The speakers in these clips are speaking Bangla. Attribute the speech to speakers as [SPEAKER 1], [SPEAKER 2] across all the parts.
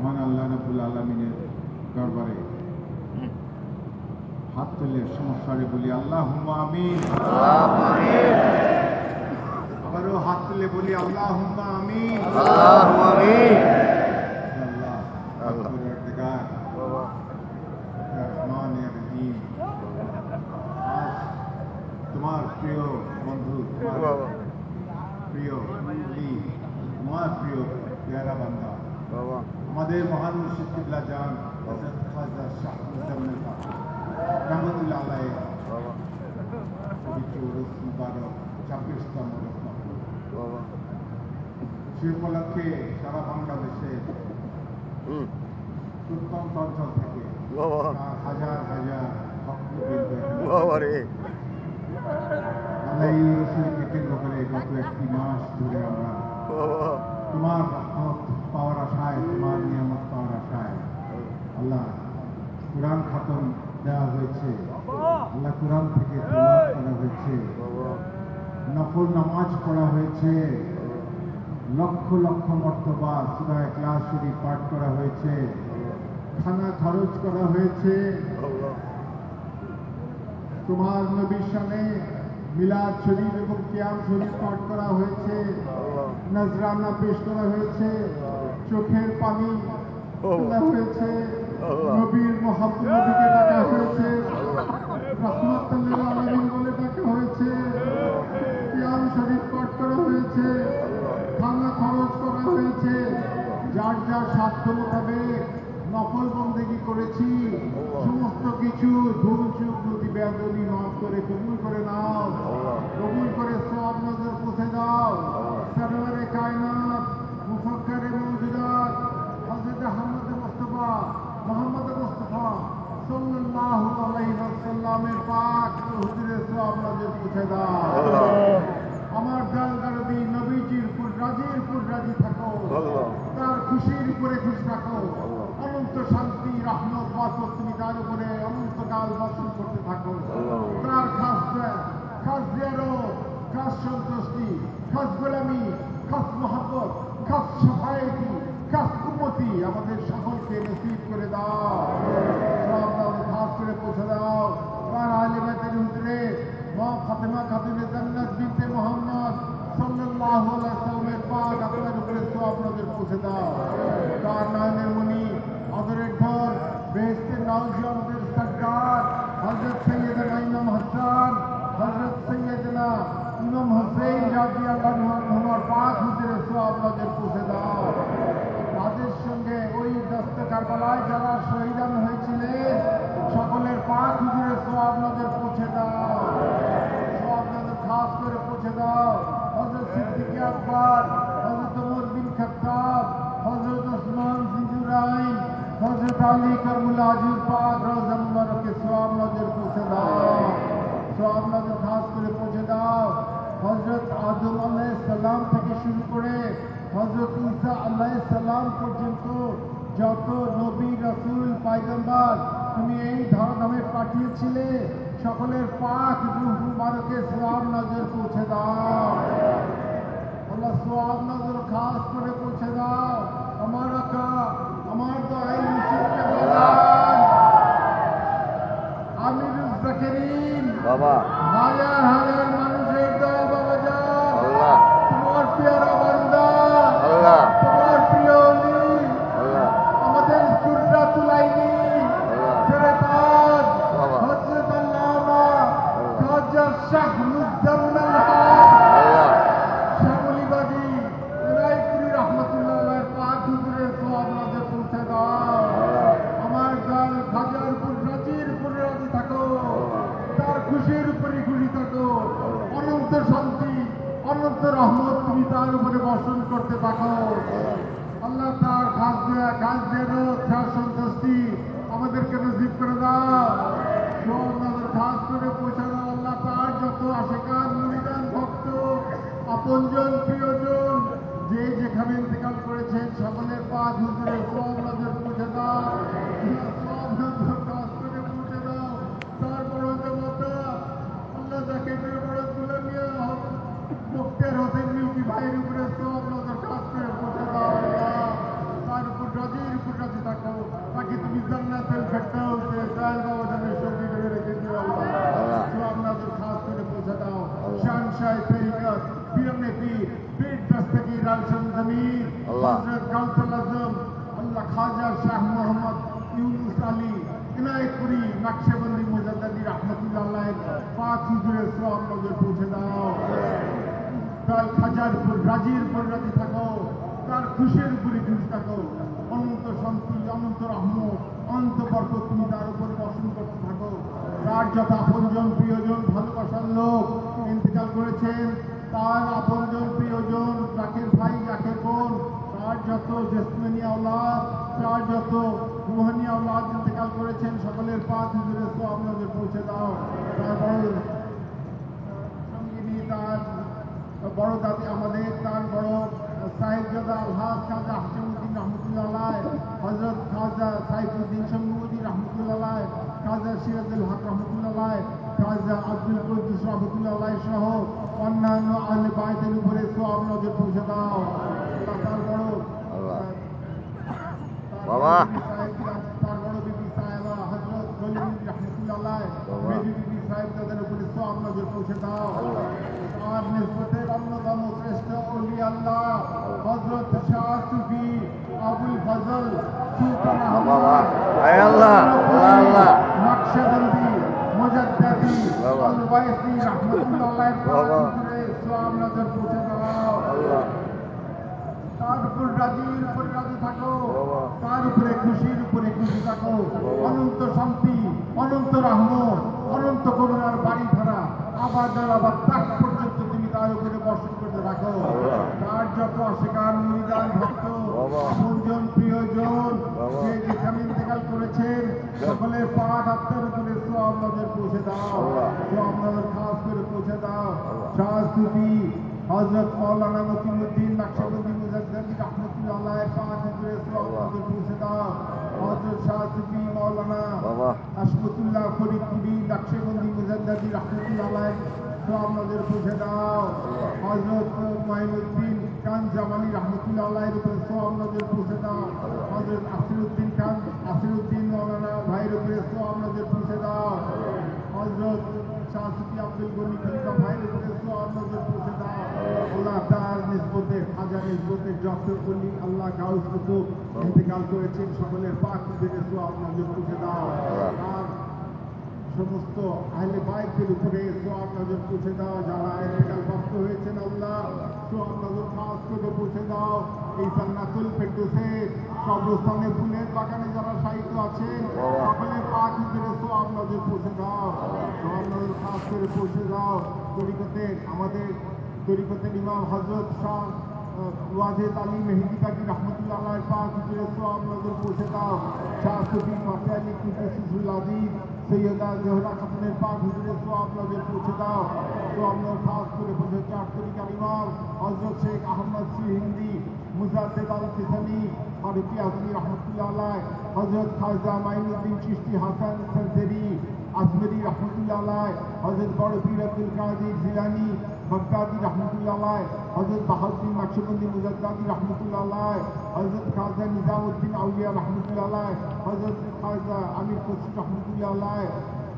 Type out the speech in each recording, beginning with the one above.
[SPEAKER 1] মহান আল্লাহ রবুল আলমিনের দরবারে হাত তুলে সমস্যারে বলি আল্লাহ আমিন। আবারও হাত তুলে বলি আল্লাহ আমিন। রহিম। আজ তোমার প্রিয় বন্ধু তোমার প্রিয় তোমার প্রিয় পেয়ারা বান্দা। আমাদের মহান মুর্শিদ কিবলা হযরত খাজা শাহ মুজাম্মেল বাবা। রহমতুল্লাহ আলাইহি। পবিত্র উরুস মুবারক ছাব্বিশতম সে উপলক্ষে সারা বাংলাদেশে প্রত্যন্ত অঞ্চল থেকে। হাজার হাজার ভক্তবৃন্দ আল্লাহ রসুলকে কেন্দ্র করে গত একটি মাস ধরে আমরা তোমার রহমত পাওয়ার আশায় তোমার নিয়ামত পাওয়ার আশায় আল্লাহ কোরআন খাতম দেওয়া হয়েছে। আল্লাহ কোরআন থেকে করা হয়েছে। নফল নামাজ পড়া হয়েছে। লক্ষ লক্ষ মর্তবা সুরায় ক্লাস শরীফ পাঠ করা হয়েছে। খানা খরচ করা হয়েছে। তোমার নবীর সামনে মিলাদ শরীফ এবং কিয়াম শরীফ পাঠ করা হয়েছে। নজরানা পেশ করা হয়েছে। চোখের পানি হয়েছে। নবীর মহাপুর নবীকে ডাকা হয়েছে। রহমতুল্লাহ আলমিন বলে ডাকা হয়েছে। কিয়াম শরীফ পাঠ করা হয়েছে। থানা খরচ করা হয়েছে। যার যার স্বার্থ মোতাবেক নফল বন্দেগি করেছি। সমস্ত কিছু ধূমচুক চুক নদী বেদনি মাফ করে কবুল করে নাও কবুল করে সব নজর পৌঁছে দাও সরোয়ারে কায়নাত মুফক্করে মৌজুদাত হযরত আহমদ মুস্তাফা মোহাম্মদ মুস্তাফা সাল্লাল্লাহু আলাইহি ওয়াসাল্লামের পাক হুজুরে সব নজর পৌঁছে দাও আমার জাল গারবি নবীজির উপর রাজির উপর রাজি থাকো তার খুশির উপরে খুশি থাকো অনন্ত শান্তি রহমত বাসত তুমি তার উপরে অনন্তকাল তার খাস খাস জিয়ারো খাস সন্তুষ্টি খাস গোলামি খাস মোহাম্মত খাস সফায়তি খাস উন্মতি আমাদের সকলকে নসিব করে দাও। খাস করে পৌঁছে দাও। তার আলিমাতের হুজুরে মা ফাতেমা খাতুনে জান্নাত বিনতে মোহাম্মদ সাল্লাল্লাহু আলাইহি সাল্লামের পাক আপনার উপরে সব নজর পৌঁছে দাও। তার নয়নের মণি আদরের ঘর বেহেস্তের নাউজি আমাদের সরকার হযরত সৈয়দনা ইমাম হাসান হযরত সৈয়দনা ইমাম হোসেন রাদিয়াল্লাহু আনহুর পাক হুজুরে সব নজর পৌঁছে দাও। তাদের সঙ্গে ওই দস্ত কারবালায় যারা শহীদান হয়েছিলেন, সকলের পাক হুজুরে সব নজর পৌঁছে দাও। সব খাস করে পৌঁছে দাও। হজরত সিদ্দিক আকবর, হজরত উমর বিন হজরত ওসমান জিজুরাইন হজরত আলী করমুল আজির পাক রওজা মুবারকে সব নজর পৌঁছে দাও সব নজর খাস করে পৌঁছে দাও হজরত আদম আলাইহিস সালাম থেকে শুরু করে হজরত ঈসা আলাইহিস সালাম পর্যন্ত যত নবী রাসূল পায়গম্বর তুমি এই ধরনামে পাঠিয়েছিলে সকলের পাক রূহ মুবারকে সোয়াব নজর পৌঁছে দাও আল্লাহ সোয়াব নজর খাস করে পৌঁছে দাও আমার আকা তার উপরে বর্ষণ করতে থাকো আল্লাহ তার খাস দেয়া গাছ দেয়ারও সন্তুষ্টি আমাদেরকে নজিব করে দাও। टीपी पीर दस्तगी राशन जमीर हजरत गौसल आजम अल्लाह खाजा शाह मोहम्मद यूनुस अली इनायतपुरी नक्शबंदी मुजद्दी ভালোবাসার লোক ইন্তেকাল করে তার আপনজন প্রিয়জন, জাকের ভাই, জাকের বোন, তার যত জেসমেনি আওলাদ, তার যত রুহানি আওলাদ ইন্তেকাল করেছেন, সকলের পাঁচ হুজুরের সব নজর পৌঁছে দাও। তার বড় তার বড় দাদি আমাদের, তার বড় সাহেবজাদা আলহাজ খাজা হাসিমুদ্দিন রহমতুল্লাহ হজরত খাজা সাইফুদ্দিন শমুদ্দিন রহমতুল্লাহ খাজা সিরাজুল হক রহমতুল্লাহ খাজা আব্দুল কুদ্দুস রহমতুল্লাহ সহ অন্যান্য আহলে বায়তের উপরে সব নজর পৌঁছে দাও তার বড়
[SPEAKER 2] বাবা।
[SPEAKER 1] তার বড় বিবি সাহেবা হজরত গলিবুল রহমতুল্লাহ আল্লাহ হজরত শাহ সুফি আবুল ফজল সুলতান।
[SPEAKER 2] আয় আল্লাহ, আল্লাহ, আল্লাহ। বাবা। বাবা।
[SPEAKER 1] তার উপর থাকো তার উপরে খুশির উপরে খুশি থাকো অনন্ত শান্তি অনন্ত রহমত অনন্ত করুণার বাড়ি ধরা আবার আবার তাক পর্যন্ত তুমি তার উপরে বর্ষণ করতে তার যত অস্বীকার মুরিদান ভক্ত আপনজন প্রিয়জন যে যেখানে ইন্তেকাল করেছেন সকলের পাঠ আত্মার উপরে সব নজর পৌঁছে দাও।
[SPEAKER 2] আল্লাহ।
[SPEAKER 1] নজর খাস করে পৌঁছে দাও। শাহ সুফি হজরত মৌলানা মকিমুদ্দিন নকশবন্দি মুজাদ্দাদি রহমতুল্লাহ পাক হুজুরে সওয়াব নজর পৌঁছে দাও। হজরত শাহ সুফি মৌলানা আশমতুল্লাহ ফরিদপুরি নকশবন্দি মুজাদ্দাদি রহমতুল্লাহ সওয়াব নজর দাও। হজরত মাইনুদ্দিন খান জামালি রহমতুল্লাহ সওয়াব নজর পৌঁছে দাও। হজরত আসিরুদ্দিন খান আসিরুদ্দিন মৌলানা ভাইয়ের সওয়াব নজর পৌঁছে দাও। হজরত শাহ সুফি আব্দুল গনি খলিফা ভাইয়ের সওয়াব নজর পৌঁছে দাও। আল্লাহ তার নিসবতে হাজার নিসবতে যত কলি আল্লাহ গাউস কুতুব ইন্তেকাল করেছেন সকলের পাক থেকে সওয়াব নজর পৌঁছে দাও। আর সমস্ত আহলে বাইকদের উপরে সোয়াব নজর পৌঁছে দাও, যারা ইন্তেকাল প্রাপ্ত হয়েছেন আল্লাহ সোয়াব নজর খাস করে পৌঁছে দাও। এই সান্নাতুল ফেরদৌসে কবরস্থানে ফুলের বাগানে যারা সাহিত্য আছেন সকলের পাক ভিতরে সোয়াব নজর পৌঁছে দাও। সোয়াব নজর খাস করে পৌঁছে দাও। তরিকতের আমাদের তরিকতের ইমাম হজরত শাহ ওয়াজেদ আলী মেহেদি কাকি রহমতুল্লাহ আল্লাহ পাক হুজুরে সোয়াব নজর পৌঁছে দাও। শাহ সুফি ফাতে আলী কুদ্দুসুল আজিজ সৈয়দা জোহরা খাতুনের পাক হুজুরে সোয়াব নজর পৌঁছে দাও। সোয়াব নজর খাস করে পৌঁছে চার তরিকার ইমাম হজরত শেখ আহমদ সি হিন্দি, মুজাদ্দেদ আল কিসানি ফারুকি আজমি রহমতুল্লাহ আলাই হজরত খাজা মাইনুদ্দিন চিশতি, হাসান সরদেরি আজমেরি রহমতুল্লাহ আলাই হজরত বড় পীর আব্দুল কাদির জিলানি বগদাদি রহমতুল্লাহ আল্লাহ হজরত বাহাউদ্দিন নকশবন্দি মুজাদ্দাদি রহমতুল্লাহ আল্লাহ হজরত খাজা নিজামুদ্দিন আউলিয়া রহমতুল্লাহ আল্লাহ হজরত খাজা আমির খুশি রহমতুল্লাহ আল্লাহ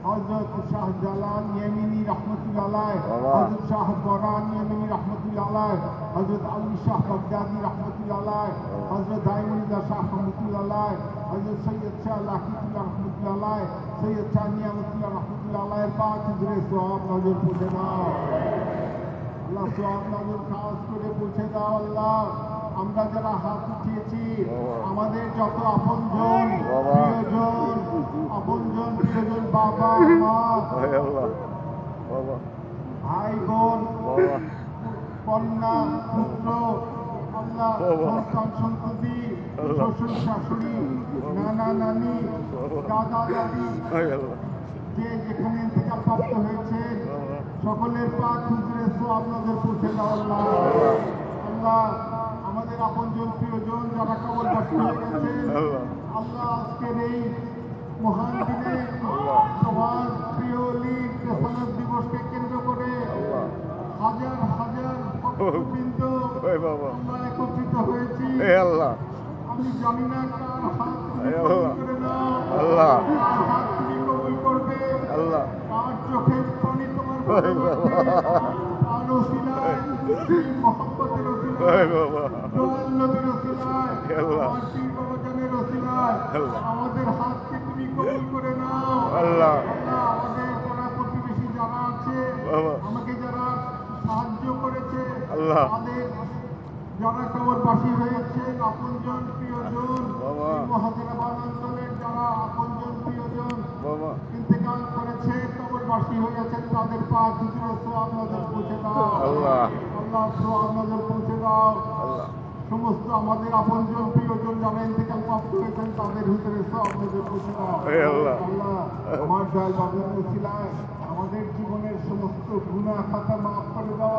[SPEAKER 1] হজরত শাহ জালাল ইয়েমিনি রহমতুল্লাহ আল্লাহ
[SPEAKER 2] বাবা।
[SPEAKER 1] হজরত শাহ বরান ইয়েমিনি রহমতুল্লাহ আল্লাহ হজরত আলী শাহ বগদাদি রহমতুল্লাহ আল্লাহ হজরত দাইমুল্লাহ শাহ রহমতুল্লাহ আল্লাহ হজরত সৈয়দ শাহ লাকিতুল্লাহ রহমতুল্লাহ আল্লাহ সৈয়দ শাহ নিয়ামতুল্লাহ রহমতুল্লাহ আল্লাহের পাক হুজুরে সওয়াব নজর পৌঁছে দাও আল্লাহ সওয়াব নজর খাস করে পৌঁছে দাও আল্লাহ। আমরা যারা হাত উঠিয়েছি আমাদের যত আপনজন
[SPEAKER 2] বাবা।
[SPEAKER 1] প্রিয়জন আপনজন প্রিয়জন বাবা মা ভাই বোন কন্যা পুত্র আল্লাহ। সন্তান সন্ততি শ্বশুর শাশুড়ি নানা নানি দাদা দাদি যে যেখানে ইন্তেকাল প্রাপ্ত হয়েছে সকলের পাক সোয়াব নজর পৌঁছে দাও আল্লাহ আল্লাহ আমাদের আপনজন প্রিয়জন যারা কবল বাসী হয়ে গেছেন
[SPEAKER 2] আল্লাহ
[SPEAKER 1] আজকের এই মহান দিনে। তোমার প্রিয় লীগ প্রসারক দিবসকে কেন্দ্র করে হাজার হাজার ভক্তবৃন্দ
[SPEAKER 2] বাবা
[SPEAKER 1] আমরা একত্রিত হয়েছি
[SPEAKER 2] আল্লাহ
[SPEAKER 1] আমি জানি না কার হাত। করে নাও
[SPEAKER 2] আল্লাহ।
[SPEAKER 1] আমাদের হাতকে তুমি কবুল করে নাও
[SPEAKER 2] আল্লাহ।
[SPEAKER 1] আল্লাহ আমাদের পাড়া প্রতিবেশী যারা আছে। আমাকে যারা সাহায্য করেছে
[SPEAKER 2] আল্লাহ।
[SPEAKER 1] যারা কবরবাসী হয়েছে আপনজন প্রিয়জন
[SPEAKER 2] বাবা।
[SPEAKER 1] অঞ্চলের যারা আপনজন প্রিয়জন ইন্তেকাল করেছে কবরবাসী হয়েছেন তাদের পা দুটির সোয়াব নজর পৌঁছে দাও।
[SPEAKER 2] আল্লাহ।
[SPEAKER 1] সোয়াব নজর পৌঁছে দাও। সমস্ত আমাদের আপনজন প্রিয়জন যারা ইন্তেকাল প্রাপ্ত হয়েছেন তাদের ভিতরে সব নজর পৌঁছে দাও।
[SPEAKER 2] আল্লাহ।
[SPEAKER 1] আমার দয়াল বাবুর উসিলায় আমাদের জীবনের সমস্ত গুনাহ খাতা মাফ করে দাও।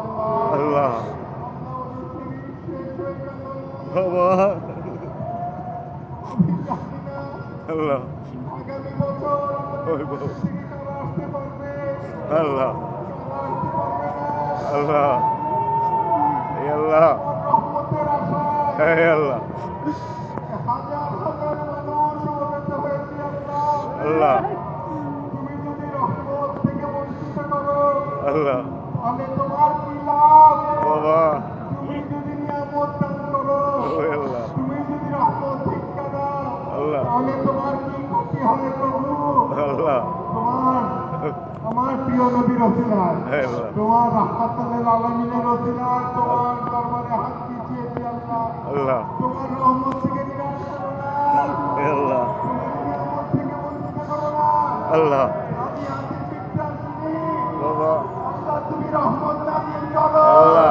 [SPEAKER 1] আল্লাহ। পারবে
[SPEAKER 2] আল্লাহ। আল্লাহ। আল্লাহ। আল্লাহ।
[SPEAKER 1] হয়েছে আল্লাহ।
[SPEAKER 2] আল্লাহ।
[SPEAKER 1] তুমি প্রিয় নবীর
[SPEAKER 2] আল্লাহ
[SPEAKER 1] তোমার হাসপাতালের আলমিনের রসিলায় তোমার দরবারে হাত পিছিয়ে আল্লাহ।
[SPEAKER 2] আল্লাহ।
[SPEAKER 1] তোমার রহমত থেকে নিরাশ করো না।
[SPEAKER 2] আল্লাহ।
[SPEAKER 1] থেকে বঞ্চিত করো না
[SPEAKER 2] আল্লাহ।
[SPEAKER 1] আমি আজকে শুনি
[SPEAKER 2] বাবা।
[SPEAKER 1] আল্লাহ তুমি রহমত দান করো।
[SPEAKER 2] আল্লাহ,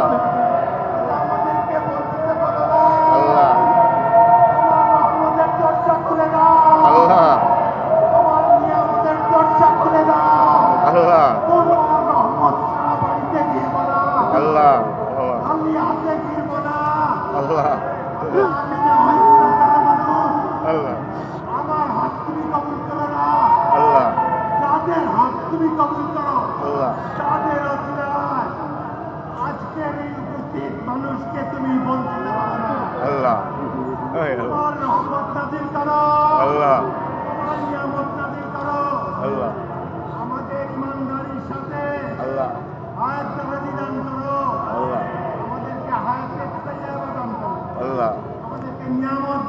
[SPEAKER 1] আমাদেরকে বঞ্চিত করো না
[SPEAKER 2] আল্লাহ
[SPEAKER 1] তোমার রহমতের দরজা খুলে দাও
[SPEAKER 2] আল্লাহ
[SPEAKER 1] তোমার নিয়ামতের দরজা খুলে দাও
[SPEAKER 2] আল্লাহ
[SPEAKER 1] তোমার রহমত সারা বাড়িতে দিব না
[SPEAKER 2] আল্লাহ বাবা
[SPEAKER 1] আমি হাতে দিব না
[SPEAKER 2] আল্লাহ
[SPEAKER 1] আল্লাহ, আমি না হয় গুণাগার মানুষ
[SPEAKER 2] আল্লাহ
[SPEAKER 1] আমার হাত তুমি কবুল করো না
[SPEAKER 2] আল্লাহ
[SPEAKER 1] যাদের হাত তুমি কবুল করো
[SPEAKER 2] আল্লাহ
[SPEAKER 1] তাদের অসিলায় আজকের এই উপস্থিত মানুষকে তুমি বঞ্চিত করো না
[SPEAKER 2] আল্লাহ এই আল্লাহ
[SPEAKER 1] তোমার রহমত নাজিল করো
[SPEAKER 2] আল্লাহ
[SPEAKER 1] তোমার নিয়ামত নাজিল করো
[SPEAKER 2] আল্লাহ
[SPEAKER 1] আমাদের ইমানদারির সাথে
[SPEAKER 2] আল্লাহ
[SPEAKER 1] হায়াত দারাজি দান করো
[SPEAKER 2] আল্লাহ
[SPEAKER 1] আমাদেরকে হায়াতের তৈয়াবা দান করো
[SPEAKER 2] আল্লাহ
[SPEAKER 1] আমাদেরকে নিয়ামত দান করো
[SPEAKER 2] আল্লাহ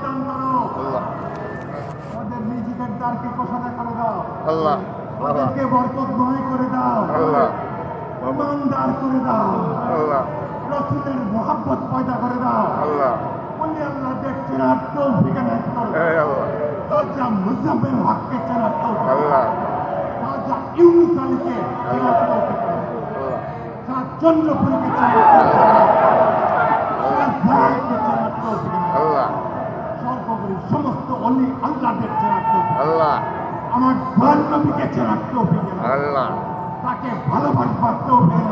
[SPEAKER 1] আমাদের রিজিকের দ্বারকে কোষানা করে দাও।
[SPEAKER 2] আল্লাহ
[SPEAKER 1] আমাদেরকে বরকতময় করে দাও।
[SPEAKER 2] আল্লাহ।
[SPEAKER 1] ইমানদার করে দাও।
[SPEAKER 2] আল্লাহ।
[SPEAKER 1] রসুলের মোহাব্বত পয়দা করে দাও।
[SPEAKER 2] আল্লাহ।
[SPEAKER 1] বলি আল্লাহ দেখ চেনার তৌফিক এনায়েত করো।
[SPEAKER 2] আল্লাহ।
[SPEAKER 1] রাজা মুজাম্মেল হককে চেনার তৌফিক।
[SPEAKER 2] আল্লাহ।
[SPEAKER 1] রাজা ইউনুস আলীকে চেনার তৌফিক। করো।
[SPEAKER 2] আল্লাহ।
[SPEAKER 1] সাত চন্দ্রপুরীকে চেনার তৌফিক। করো। ভাইকে তৌফিক এনায়েত করো।
[SPEAKER 2] আল্লাহ
[SPEAKER 1] সর্বোপরি সমস্ত অলি আল্লাহদের চেনার তৌফিক
[SPEAKER 2] আল্লাহ
[SPEAKER 1] আমার দয়াল নবীকে চেনার তৌফিক
[SPEAKER 2] আল্লাহ
[SPEAKER 1] তাকে ভালোবাসবার তৌফিক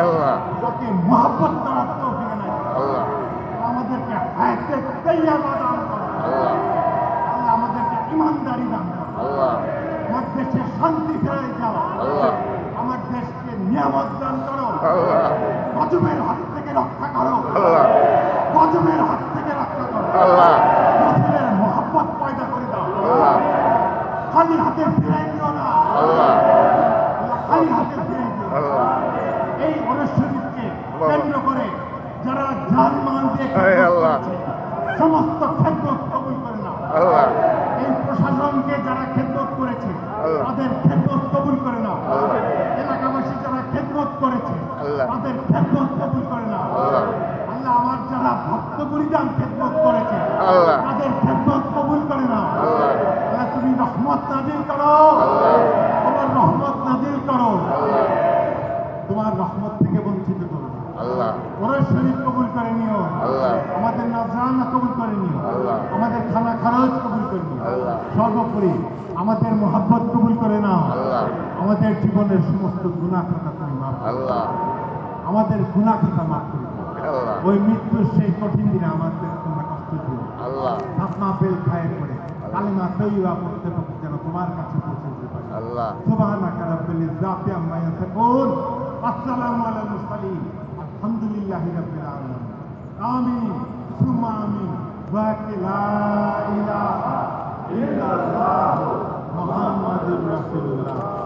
[SPEAKER 2] আল্লাহ।
[SPEAKER 1] তাকে মহাব্বত করার তৌফিক
[SPEAKER 2] আল্লাহ।
[SPEAKER 1] আমাদেরকে হায়াতে তৈয়াবা দান করো
[SPEAKER 2] আল্লাহ
[SPEAKER 1] আল্লাহ আমাদেরকে ইমানদারি দান করো
[SPEAKER 2] আল্লাহ
[SPEAKER 1] আমার দেশে শান্তি ফেরাই যাও
[SPEAKER 2] আল্লাহ
[SPEAKER 1] আমার দেশকে নিয়ামত দান করো
[SPEAKER 2] আল্লাহ
[SPEAKER 1] গজবের হাত থেকে রক্ষা করো
[SPEAKER 2] আল্লাহ
[SPEAKER 1] গজবের হাত থেকে রক্ষা করো
[SPEAKER 2] আল্লাহ
[SPEAKER 1] রসুলের মোহাব্বত পয়দা করে দাও
[SPEAKER 2] আল্লাহ
[SPEAKER 1] খালি হাতে ফিরাই দিও না
[SPEAKER 2] আল্লাহ
[SPEAKER 1] আল্লাহ খালি হাতে ফিরাই দিও
[SPEAKER 2] আল্লাহ
[SPEAKER 1] এই অনুষ্ঠানকে
[SPEAKER 2] বাবা।
[SPEAKER 1] কেন্দ্র করে যারা জান মান দিয়ে
[SPEAKER 2] এই
[SPEAKER 1] খেদমত
[SPEAKER 2] আল্লাহ।
[SPEAKER 1] করেছে, সমস্ত খেদমত কবুল করে না
[SPEAKER 2] আল্লাহ
[SPEAKER 1] এই প্রশাসনকে যারা খেদমত করেছে
[SPEAKER 2] আল্লাহ।
[SPEAKER 1] তাদের খেদমত কবুল করে না
[SPEAKER 2] আল্লাহ।
[SPEAKER 1] এলাকাবাসী যারা খেদমত করেছে
[SPEAKER 2] আল্লাহ।
[SPEAKER 1] তাদের খেদমত কবুল করে না।
[SPEAKER 2] আল্লাহ।
[SPEAKER 1] আল্লাহ আমার যারা ভক্ত পরিধান খেদমত করেছে তাদের খেদমত কবুল করে না।
[SPEAKER 2] আল্লাহ।
[SPEAKER 1] তুমি রহমত নাজিল করো। তোমার রহমত নাজিল করো। তোমার রহমত থেকে বঞ্চিত করো। শরীর কবুল করে নিও। আমাদের নাজরানা কবুল করে নিও। আমাদের খানা খরচ কবুল করে নিও। সর্বোপরি আমাদের মোহাব্বত কবুল করে নাও।
[SPEAKER 2] আল্লাহ।
[SPEAKER 1] আমাদের জীবনের সমস্ত গুণা খাতা তুমি মাফ
[SPEAKER 2] আল্লাহ।
[SPEAKER 1] আমাদের গুণা খাতা মাফ করে ওই মৃত্যুর সেই কঠিন দিনে আমাদের তোমরা কষ্ট দিও। আপনা পেল খায় করে কালিমা তৈবা পড়তে পড়তে যেন তোমার কাছে পৌঁছে পারে। সুবহানাক রাব্বিল আম্মা আসসালামু আলাল আলহামদুলিল্লাহি রাব্বিল আলামিন। আমিন। আমিন। ওয়া লা ইলাহা ইল্লাল্লাহ। মুহাম্মাদুর রাসূলুল্লাহ।